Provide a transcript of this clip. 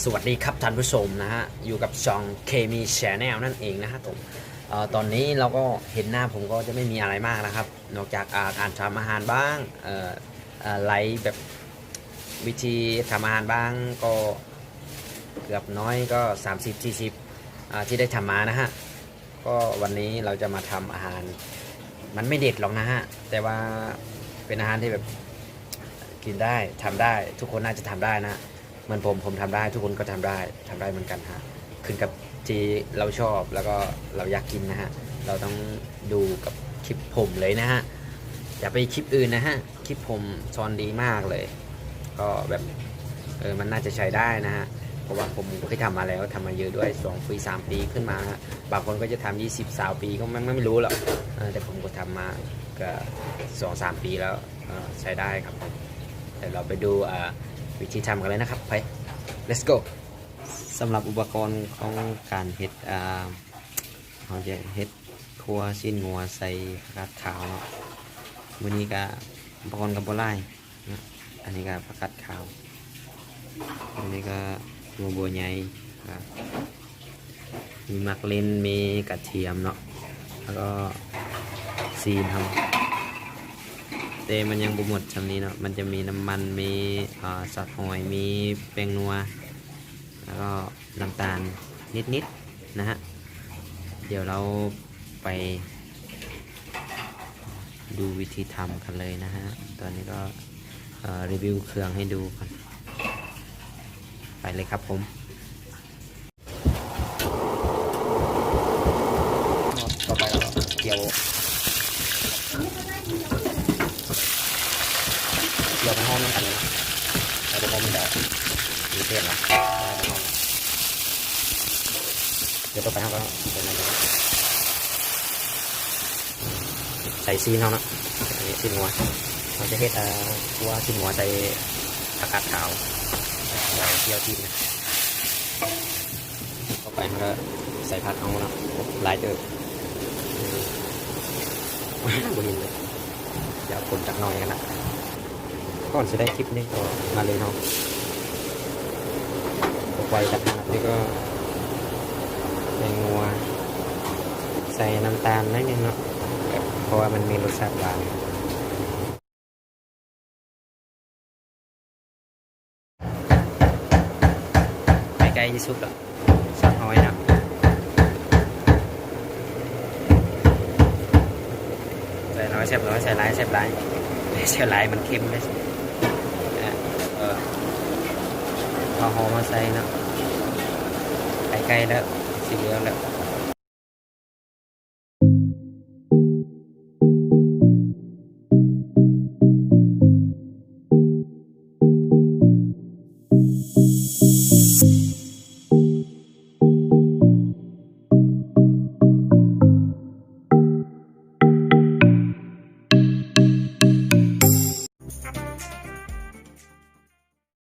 สวัสดีครับท่านผู้ชมนะฮะ อยู่กับช่องเคมีแชนแนลนั่นเองนะฮะผมออตอนนี้เราก็เห็นหน้าผมก็จะไม่มีอะไรมากนะครับ นอกจากาการทำอาหารบ้างไลฟ์แบบวิธีทำอาหารบ้างก็เกือบน้อยก็ 30 40ที่ได้ทำมานะฮะ ก็วันนี้เราจะมาทำอาหาร มันไม่เด็ดหรอกนะฮะ แต่ว่าเป็นอาหารที่แบบกินได้ทำได้ทุกคนน่าจะทำได้นะ มือนผมผมทำได้ทุกคนก็ทำได้ทำได้เหมือนกันฮะขึ้นกับที่เราชอบแล้วก็เราอยากกินนะฮะเราต้องดูกับคลิปผมเลยนะฮะอย่าไปคลิปอื่นนะฮะคลิปผมสอนดีมากเลย ก็แบบเออมันน่าจะใช้ได้นะฮะเพราะว่าผมเคยทำมาแล้วทำมาเยอะด้วย2ปี3ปีขึ้นมาฮะบางคนก็จะทำ20สาวปีก็ไม่ไม่ไม่รู้หรอกแต่ผมก็ทำมาก็สองสามปีแล้วใช้ได้ครับผมเดี๋ยวเราไปดูอ่า วิธีทำกันเลยนะครับไป let's go สำหรับอุปกรณ์ของการเฮ็ดอ่าเราจะเฮ็ดทัวชิ้นงัวใส่กกาดขาวเนาะวันนี้ก็อุปกรณ์กับโบไล่อันนี้ก็ผักกาดขาว อันนี้ก็ตัวบัวใหญ่มีมักเล่นมีกระเทียมเนาะ แล้วก็ซีนทำ แต่มันยังบ่หมดชำนี้เนาะมันจะมีน้ำมันมีอ่าสับหอยมีแป้งนัว แล้วก็น้ำตาลนิดๆนะฮะเดี๋ยวเราไป ดูวิธีทำกันเลยนะฮะตอนนี้ก็รีวิวเครื่องให้ดูกันไปเลยครับผมต่อไปเราเกี่ยว เดี๋ยวไปห้องนั่งกันเลยนะเราไปห้องมันเดี๋ยวมีเทศละได้ไปห้องเดี๋ยวต่องไปห้องก็เป็นอะไรกันใส่ซีนเขานะอันนี้ซีนหัวเราจะเฮ็ดเอ่อตัวซีนหัวใส่ผักาดขาวใส่เที่ยวที่นะต่อไปมันก็ใส่ผักเอาเนะลายเติบอืมบริเลยเดี๋ยวคนจักหน่อยกันนะ ก่อนจะได้คลิปนี้ก็มาเลยเนาะไวจัดขนาดนี้ก็แตงงัวใส่น้ำตาลนิดนึงเนาะเพราะว่ามันมีรสชาติหวานใกล้ๆที่สุดแล้วซอสหอยนะใส่น้อยเสียบน้อยใส่หลายเสียบหลายเสียบหลายมันเค็มเลย เออ เอาหอมาใส่เนาะไก่ไก่แล้วสีเหลืองแล้ว